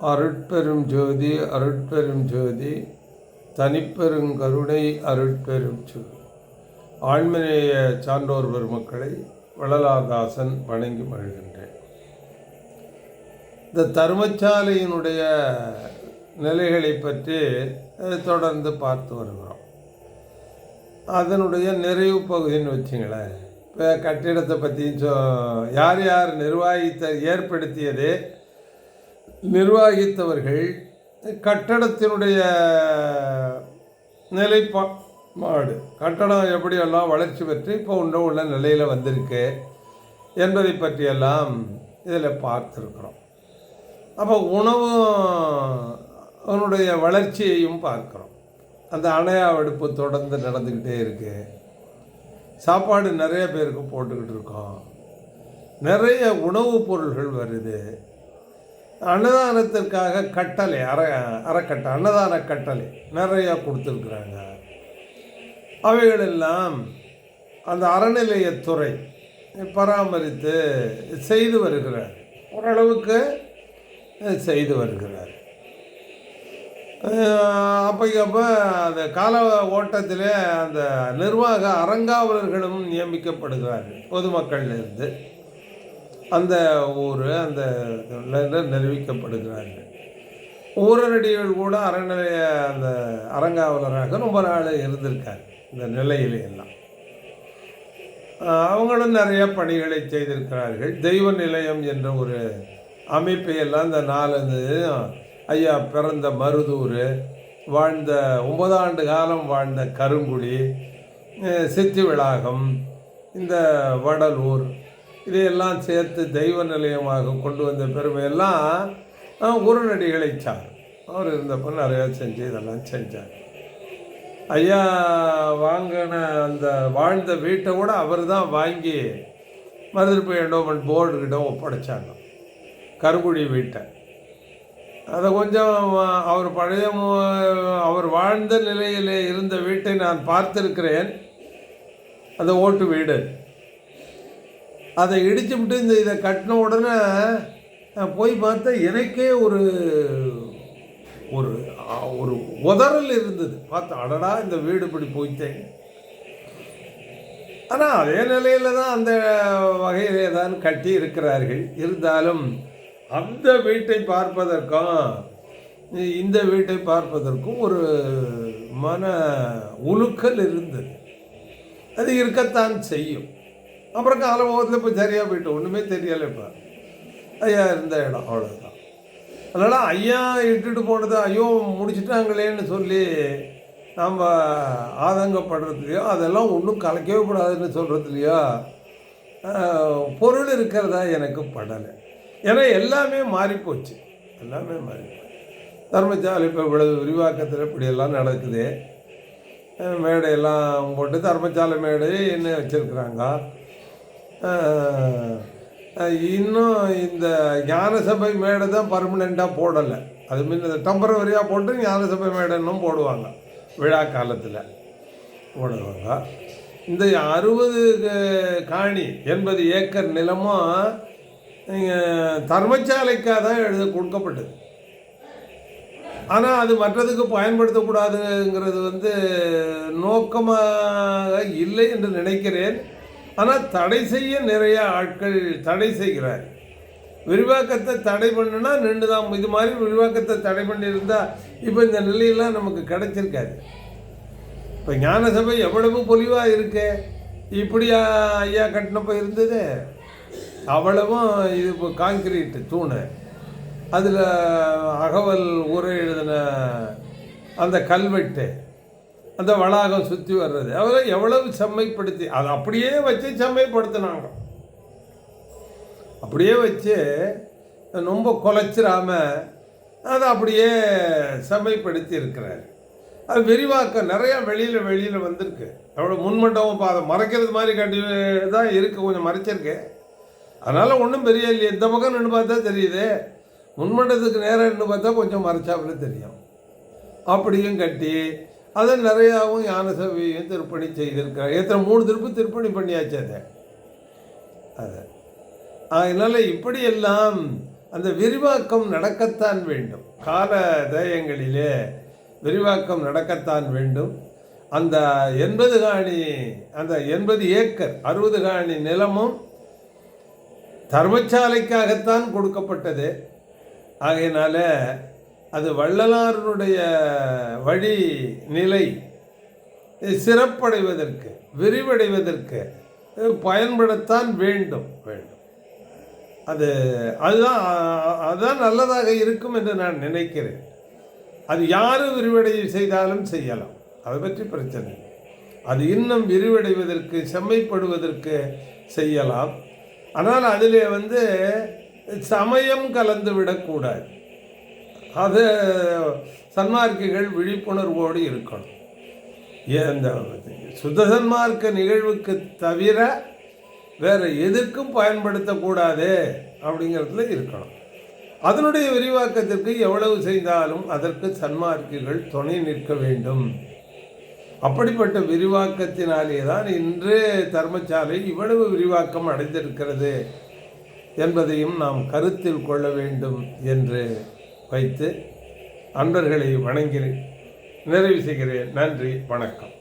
அருட்பெரும் ஜோதி அருட்பெரும் ஜோதி தனிப்பெரும் கருணை அருட்பெரும் ஜோதி ஆண்மநேய சான்றோர் பெருமக்களை வள்ளலாதாசன் வணங்கி மகிழ்கின்றேன். இந்த தர்மசாலையினுடைய நிலைகளை பற்றி தொடர்ந்து பார்த்து வருகிறோம். அதனுடைய நிறைவு பகுதின்னு வச்சுங்களேன். இப்போ கட்டிடத்தை பற்றியும் சொ யார் யார் நிர்வாகித்த ஏற்படுத்தியது நிர்வாகித்தவர்கள் கட்டடத்தினுடைய நிலைப்பாடு கட்டடம் எப்படியெல்லாம் வளர்ச்சி பெற்று இப்போ உண்ட உள்ள நிலையில் வந்திருக்கு என்பதை பற்றியெல்லாம் இதில் பார்த்துருக்குறோம். அப்போ உணவும் அவனுடைய வளர்ச்சியையும் பார்க்குறோம். அந்த அணையா வெடுப்பு தொடர்ந்து நடந்துக்கிட்டே இருக்கு. சாப்பாடு நிறைய பேருக்கு போட்டுக்கிட்டு இருக்கோம். நிறைய உணவுப் பொருள்கள் வருது. அன்னதானத்திற்காக கட்டளை அற அறக்கட்டளை அன்னதான கட்டளை நிறையா கொடுத்துருக்குறாங்க. அவைகளெல்லாம் அந்த அறநிலையத்துறை பராமரித்து செய்து வருகிறார். ஓரளவுக்கு செய்து வருகிறார். அப்போ அந்த கால ஓட்டத்தில் அந்த நிர்வாக அறங்காவலர்களும் நியமிக்கப்படுகிறார்கள் பொதுமக்கள்லேருந்து அந்த ஊர் அந்த நிரூபிக்கப்படுகிறார்கள். ஊரடிகள் கூட அறநிலைய அந்த அறங்காவலராக ரொம்ப நாள் இருந்திருக்காங்க இந்த நிலையில எல்லாம். அவங்களும் நிறைய பணிகளை செய்திருக்கிறார்கள். தெய்வ நிலையம் என்ற ஒரு அமைப்பை எல்லாம் இந்த நாலு ஐயா பிறந்த மருதூர் வாழ்ந்த ஒன்பதாண்டு காலம் வாழ்ந்த கருங்குடி சித்தி விளாகம் இந்த வடலூர் இதையெல்லாம் சேர்த்து தெய்வ நிலையமாக கொண்டு வந்த பெருமையெல்லாம் குருநடிகளை சார். அவர் இருந்தப்போ நிறையா செஞ்சு இதெல்லாம் செஞ்சார். ஐயா வாங்கின அந்த வாழ்ந்த வீட்டை கூட அவர் தான் வாங்கி மருதிருப்பு என்டோமெண்ட் போர்டுக்கிட்ட ஒப்படைச்சாங்க. கருங்குழி வீட்டை. அதை கொஞ்சம் அவர் பழைய அவர் வாழ்ந்த நிலையில் இருந்த வீட்டை நான் பார்த்திருக்கிறேன். அந்த ஓட்டு வீடு. அதை இடிச்சுட்டு இந்த இதை கட்டின உடனே போய் பார்த்தா எனக்கே ஒரு ஒரு ஒரு உதறல் இருந்தது. பார்த்தா அடடா இந்த வீடு இப்படி போயிட்டேன் ஆனால் அதே நிலையில் தான் அந்த வகையிலே தான் கட்டி இருக்கிறார்கள். இருந்தாலும் அந்த வீட்டை பார்ப்பதற்கும் இந்த வீட்டை பார்ப்பதற்கும் ஒரு மன உலுக்கல் இருந்தது. அது இருக்கத்தான் செய்யும். அப்புறம் காலபோகத்தில் இப்போ சரியாக போயிட்டு ஒன்றுமே தெரியலை இப்போ ஐயா இருந்த இடம் அவ்வளோதான் அதனால் ஐயா இட்டுட்டு போனது ஐயோ முடிச்சிட்டாங்களேன்னு சொல்லி நாம் ஆதங்கப்படுறதுலையோ அதெல்லாம் ஒன்றும் கலைக்கவே கூடாதுன்னு சொல்கிறதுலையோ பொருள் இருக்கிறதா எனக்கு படலை. ஏன்னா எல்லாமே மாறிப்போச்சு. எல்லாமே மாறிப்போச்சு. தர்மசாலை இப்போ இவ்வளவு விரிவாக்கத்தில் இப்படியெல்லாம் நடக்குது. மேடையெல்லாம் போட்டு தர்மசாலை மேடை என்ன வச்சுருக்குறாங்க? இன்னும் இந்த ஞானசபை மேடை தான் பர்மனெண்ட்டாக போடலை. அது முன்ன டெம்பரவரியாக போட்டு ஞானசபை மேடைன்னும் போடுவாங்க. விழா காலத்தில் போடுவாங்க. இந்த அறுபது காணி எண்பது ஏக்கர் நிலமும் தர்மச்சாலைக்காக தர்மசாலைக்காக தான் எழுத கொடுக்கப்பட்டது. ஆனால் அது மற்றதுக்கு பயன்படுத்தக்கூடாதுங்கிறது வந்து நோக்கமாக இல்லை என்று நினைக்கிறேன். ஆனால் தடை செய்ய நிறைய ஆட்கள் தடை செய்கிறார். விரிவாக்கத்தை தடை பண்ணுனா நின்று தான் இது மாதிரி விரிவாக்கத்தை தடை பண்ணியிருந்தால் இப்போ இந்த நிலையெல்லாம் நமக்கு கிடைச்சிருக்காது. இப்போ ஞானசபை எவ்வளவு பொலிவாக இருக்கு? இப்படியா ஐயா கட்டினப்போ இருந்தது? அவ்வளவும் இது இப்போ காங்கிரீட்டு தூணு. அதில் அகவல் உரை எழுதின அந்த கல்வெட்டு. அந்த வளாகம் சுற்றி வர்றது. அவரை எவ்வளவு செம்மைப்படுத்தி அதை அப்படியே வச்சு செம்மைப்படுத்தினாங்க. அப்படியே வச்சு ரொம்ப குலைச்சிடாம அதை அப்படியே செம்மைப்படுத்தி இருக்கிறார். அது விரிவாக்கம் நிறையா வெளியில் வெளியில் வந்திருக்கு. எவ்வளோ முன்மண்டபம் இப்போ அதை மறைக்கிறது மாதிரி கட்டி தான் இருக்குது கொஞ்சம் மறைச்சிருக்கு. அதனால் ஒன்றும் பெரிய இல்லையே. இந்த பக்கம் நின்று பார்த்தா தெரியுது. முன்மண்டத்துக்கு நேரம் நின்று பார்த்தா கொஞ்சம் மறைச்சாப்புல தெரியும். அப்படியும் கட்டி அதை நிறையாவும் ஞான சபையும் திருப்பணி செய்திருக்கிறார்? எத்தனை மூணு திருப்பு திருப்பணி பண்ணியாச்சு அதை. அதை. அதனால் இப்படியெல்லாம் அந்த விரிவாக்கம் நடக்கத்தான் வேண்டும். கால தேயங்களிலே விரிவாக்கம் நடக்கத்தான் வேண்டும். அந்த எண்பது காணி அந்த எண்பது ஏக்கர் அறுபது காணி நிலமும் தர்மசாலைக்காகத்தான் கொடுக்கப்பட்டது. ஆகையினால அது வள்ளலாருடைய வழி நிலை சிறப்படைவதற்கு விரிவடைவதற்கு பயன்படத்தான் வேண்டும் வேண்டும். அது அதுதான் அதுதான் நல்லதாக இருக்கும் என்று நான் நினைக்கிறேன். அது யார் விரிவடை செய்தாலும் செய்யலாம். அதை பற்றி பிரச்சனை அது இன்னும் விரிவடைவதற்கு செம்மைப்படுவதற்கு செய்யலாம். ஆனால் அதிலே வந்து சமயம் கலந்து விடக்கூடாது அது சன்மார்க்கிகள் விழிப்புணர்வோடு இருக்கணும். இந்த சுத்த சன்மார்க்க நிகழ்வுக்கு தவிர வேறு எதுக்கும் பயன்படுத்தக்கூடாது அப்படிங்கிறதுல இருக்கணும். அதனுடைய விரிவாக்கத்திற்கு எவ்வளவு செய்தாலும் அதற்கு சன்மார்க்கிகள் துணை நிற்க வேண்டும். அப்படிப்பட்ட விரிவாக்கத்தினாலே தான் இன்று தர்மசாலை இவ்வளவு விரிவாக்கம் அடைந்திருக்கிறது என்பதையும் நாம் கருத்தில் கொள்ள வேண்டும் என்று வைத்து அன்பர்களை வணங்கி நிறைவு செய்கிறேன். நன்றி வணக்கம்.